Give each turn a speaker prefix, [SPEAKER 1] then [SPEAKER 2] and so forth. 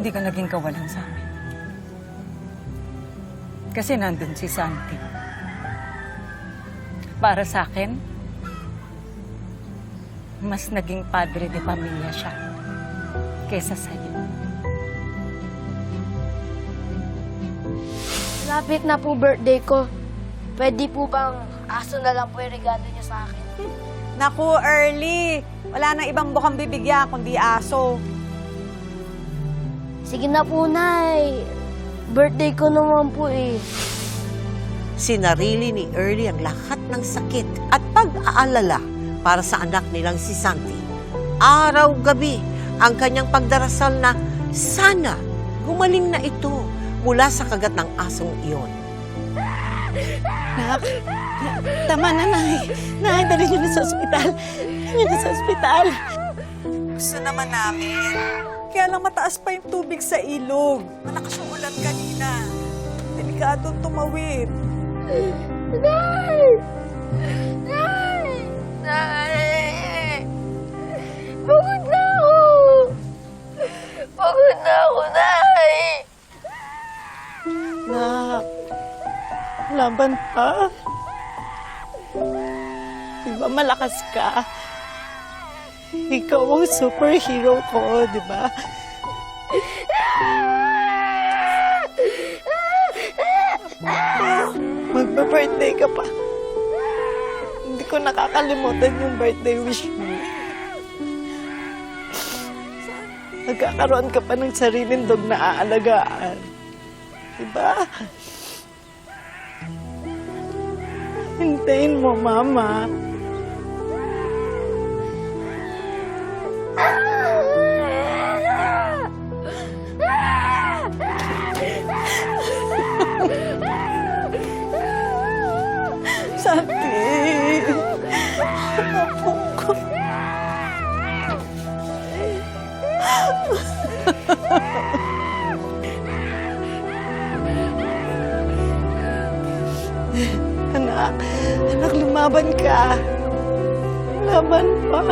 [SPEAKER 1] Hindi ka naging kawalan sa amin. Kasi nandun si Santi. Para sa akin, mas naging padre de pamilya siya kesa sa'yo.
[SPEAKER 2] Lapit na po birthday ko. Pwede po bang aso na lang po yung regalo niyo sa akin?
[SPEAKER 3] Naku, early. Wala nang ibang bukang bibigyan kundi aso.
[SPEAKER 2] Sige na po, Nay. Birthday ko naman po eh.
[SPEAKER 4] Sinarili ni Early ang lahat ng sakit at pag-aalala para sa anak nilang si Santi. Araw-gabi ang kanyang pagdarasal na sana gumaling na ito mula sa kagat ng asong iyon.
[SPEAKER 5] Nak, tama na, Nay. Nay, dali niyo na sa ospital. Dali niyo na sa ospital.
[SPEAKER 3] Gusto naman namin. Kaya lang mataas pa yung tubig sa ilog. Malakas yung ulan kanina. Delikadong tumawid.
[SPEAKER 2] Nay! Nay! Nay! Pagod na ako! Pagod na ako, Nay!
[SPEAKER 5] Nak, laban pa. Di ba malakas ka? Ikaw ang superhero ko, di ba? Magpa-birthday ka pa. Hindi ko nakakalimutan yung birthday wish mo. Magkakaroon ka pa ng sariling dog na aalagaan. Diba? Hintayin mo, Mama. Santi! Apo ko. Anak, anak, lumaban ka. Laban pa.